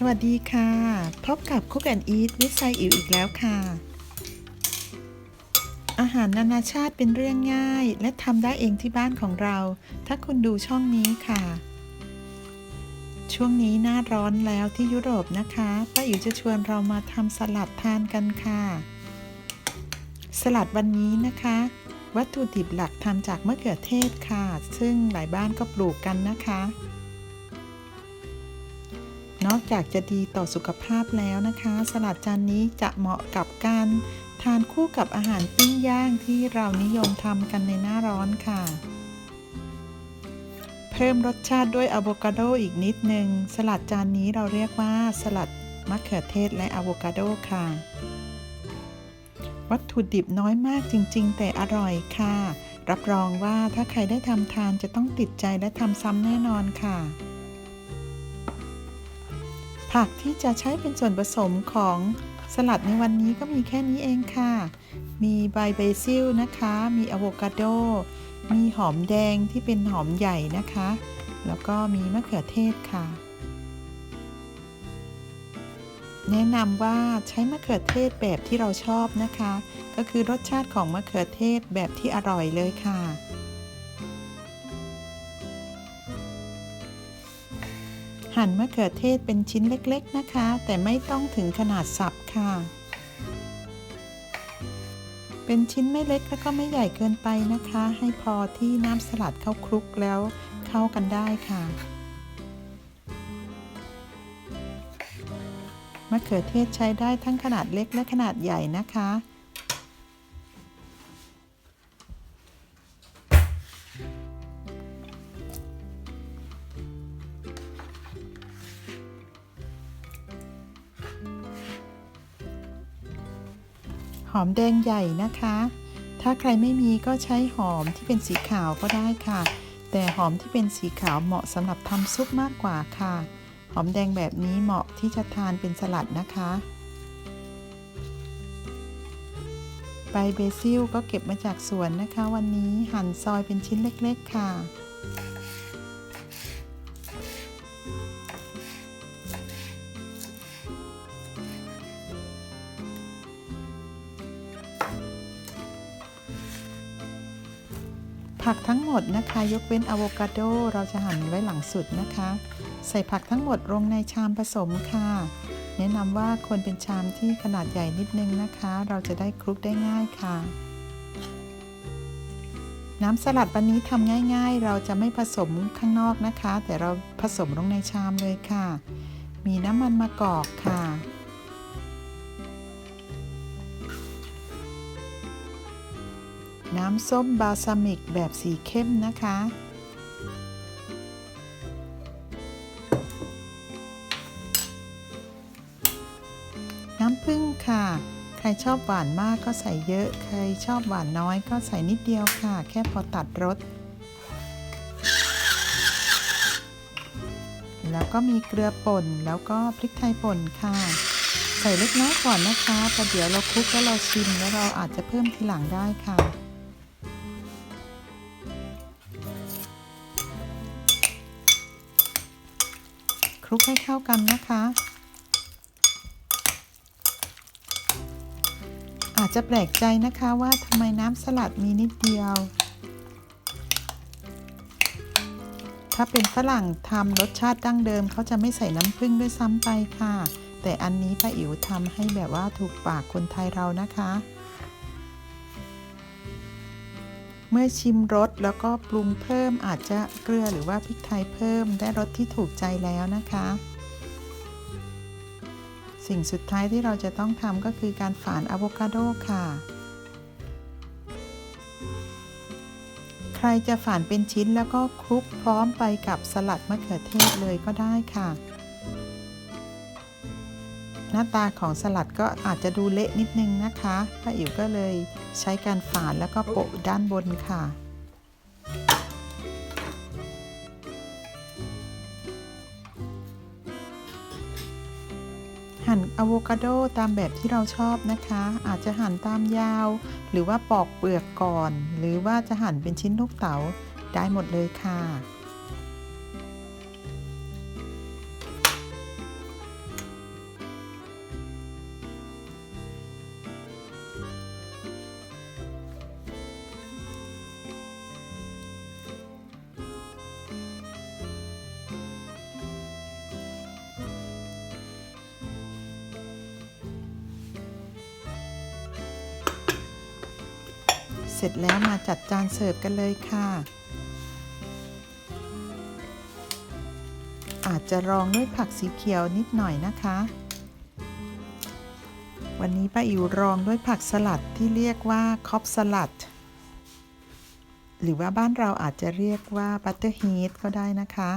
สวัสดีค่ะ พบกับ Cook and Eat วิไซอิ๋วอีกแล้วค่ะ อาหารนานาชาติเป็นเรื่องง่าย และทำได้เองที่บ้านของเรา ถ้าคุณดูช่องนี้ค่ะ ช่วงนี้หน้าร้อนแล้วที่ยุโรปนะคะป้าอิ๋วจะชวนเรามาทำสลัดทานกันค่ะ สลัดวันนี้นะคะ วัตถุดิบหลักทำจากมะเขือเทศค่ะ ซึ่งหลายบ้านก็ปลูกกันนะคะ นอกจากจะดีต่อสุขภาพแล้วนะคะ สลัดจานนี้จะเหมาะกับการทานคู่กับอาหารปิ้งย่างที่เรานิยมทำกันในหน้าร้อนค่ะ เพิ่มรสชาติด้วยอะโวคาโดอีกนิดนึง สลัดจานนี้เราเรียกว่าสลัดมะเขือเทศและอะโวคาโดค่ะ วัตถุดิบน้อยมากจริง ๆ แต่อร่อยค่ะ รับรองว่าถ้าใครได้ทำทานจะต้องติดใจและทำซ้ำแน่นอนค่ะ ผักที่จะใช้เป็นส่วนผสมของสลัดในวันนี้ก็มีแค่นี้เองค่ะ มีใบเบซิลนะคะ มีอะโวคาโด มีหอมแดงที่เป็นหอมใหญ่นะคะ แล้วก็มีมะเขือเทศค่ะ แนะนำว่าใช้มะเขือเทศแบบที่เราชอบนะคะ ก็คือรสชาติของมะเขือเทศแบบที่อร่อยเลยค่ะ หั่นมะเขือเทศเป็นชิ้นเล็กๆนะคะ แต่ไม่ต้องถึงขนาดสับค่ะ เป็นชิ้นไม่เล็กแล้วก็ไม่ใหญ่เกินไปนะคะ ให้พอที่น้ำสลัดเข้าคลุกแล้วเข้ากันได้ค่ะมะเขือเทศใช้ได้ทั้งขนาดเล็กและขนาดใหญ่นะคะ หอมแดงใหญ่นะคะ ถ้าใครไม่มีก็ใช้หอมที่เป็นสีขาวก็ได้ค่ะ แต่หอมที่เป็นสีขาวเหมาะสำหรับทำซุปมากกว่าค่ะ หอมแดงแบบนี้เหมาะที่จะทานเป็นสลัดนะคะใบเบซิลก็เก็บมาจากสวนนะคะ วันนี้หั่นซอยเป็นชิ้นเล็กๆค่ะ ผักทั้งหมดนะคะ ยกเว้นอะโวคาโดเราจะหั่นไว้หลังสุดนะคะ ใส่ผักทั้งหมดลงในชามผสมค่ะ แนะนำว่าควรเป็นชามที่ขนาดใหญ่นิดนึงนะคะ เราจะได้คลุกได้ง่ายค่ะ น้ำสลัดวันนี้ทำง่ายๆ เราจะไม่ผสมข้างนอกนะคะ แต่เราผสมลงในชามเลยค่ะ มีน้ำมันมะกอกค่ะ น้ำส้มบาซามิกแบบสีเข้มนะคะ น้ำผึ้งค่ะ ใครชอบหวานมากก็ใส่เยอะ ใครชอบหวานน้อยก็ใส่นิดเดียวค่ะ แค่พอตัดรส แล้วก็มีเกลือป่น แล้วก็พริกไทยป่นค่ะใส่เล็กน้อยก่อนนะคะแต่เดี๋ยวเราคลุกแล้วเราชิมแล้วเราอาจจะเพิ่มทีหลังได้ค่ะ ลุกให้เข้ากันนะคะ อาจจะแปลกใจนะคะว่าทำไมน้ำสลัดมีนิดเดียว ถ้าเป็นฝรั่งทำรสชาติดั้งเดิมเขาจะไม่ใส่น้ำผึ้งด้วยซ้ำไปค่ะ แต่อันนี้ป้าอิ๋วทำให้แบบว่าถูกปากคนไทยเรานะคะ เมื่อชิมรสแล้วก็ปรุงเพิ่มอาจจะเกลือหรือว่าพริกไทยเพิ่มได้รสที่ถูกใจแล้วนะคะ สิ่งสุดท้ายที่เราจะต้องทำก็คือการฝานอะโวคาโดค่ะ ใครจะฝานเป็นชิ้นแล้วก็คลุกพร้อมไปกับสลัดมะเขือเทศเลยก็ได้ค่ะ หน้าตาของสลัดก็อาจจะดูเละนิดนึงนะคะป้าอิ๋วก็เลยใช้การฝานแล้วก็โปะด้านบนค่ะ หั่นอะโวคาโดตามแบบที่เราชอบนะคะ อาจจะหั่นตามยาว หรือว่าปอกเปลือกก่อน หรือว่าจะหั่นเป็นชิ้นลูกเต๋าได้หมดเลยค่ะ เสร็จแล้วมาจัดจานเสิร์ฟกันเลยค่ะ อาจจะรองด้วยผักสีเขียวนิดหน่อยนะคะ วันนี้ป้าอิ๋วรองด้วยผักสลัดที่เรียกว่าคอปสลัด หรือว่าบ้านเราอาจจะเรียกว่าบัตเตอร์ฮีทก็ได้นะคะ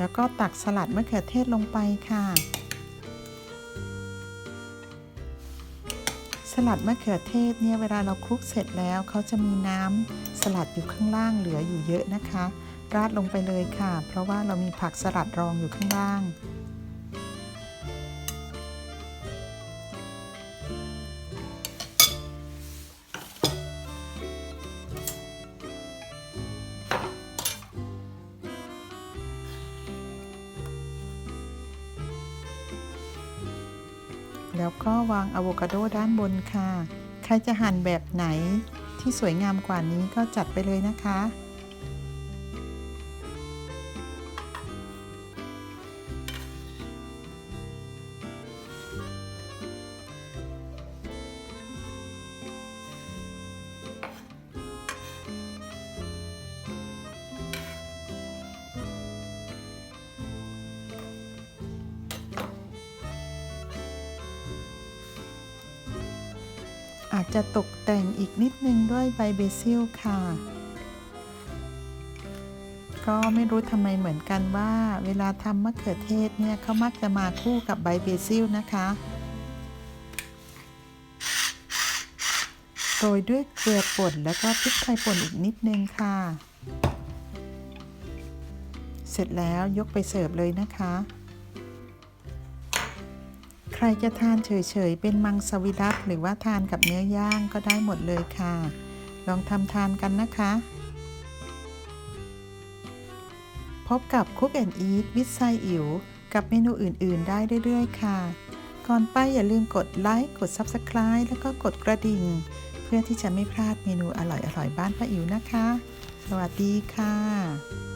แล้วก็ตักสลัดมะเขือเทศลงไปค่ะ สลัดมะเขือเทศเนี่ยเวลาเราคลุกเสร็จแล้วเขาจะมีน้ำสลัดอยู่ข้างล่างเหลืออยู่เยอะนะคะ ราดลงไปเลยค่ะ เพราะว่าเรามีผักสลัดรองอยู่ข้างล่าง แล้วก็วางอะโวคาโดด้านบนค่ะ ใครจะหั่นแบบไหนที่สวยงามกว่านี้ก็จัดไปเลยนะคะ อาจจะตกแต่งอีกนิดนึงด้วยใบเบซิลค่ะ ก็ไม่รู้ทำไมเหมือนกันว่า เวลาทำมะเขือเทศเนี่ยเขามักจะมาคู่กับใบเบซิลนะคะโรยด้วยเกลือป่นแล้วก็พริกไทยป่นอีกนิดนึงค่ะ เสร็จแล้วยกไปเสิร์ฟเลยนะคะ รจะทานเฉยๆ เป็นมังสวิรัตหรือว่าทานกับเนื้อย่างก็ได้หมดเลยค่ะ ลองทำทานกันนะคะ พบกับ Cook and Eat วิ t ไซอิ๋วกับเมนูอื่นๆ ได้เรื่อยๆ ค่ะ ก่อนไปอย่าลืมกดไลค์กด Subscribe แล้วก็กดกระดิ่ง เพื่อที่จะไม่พลาดเมนูอร่อยๆ บ้านป้าอิ๋วนะคะ สวัสดีค่ะ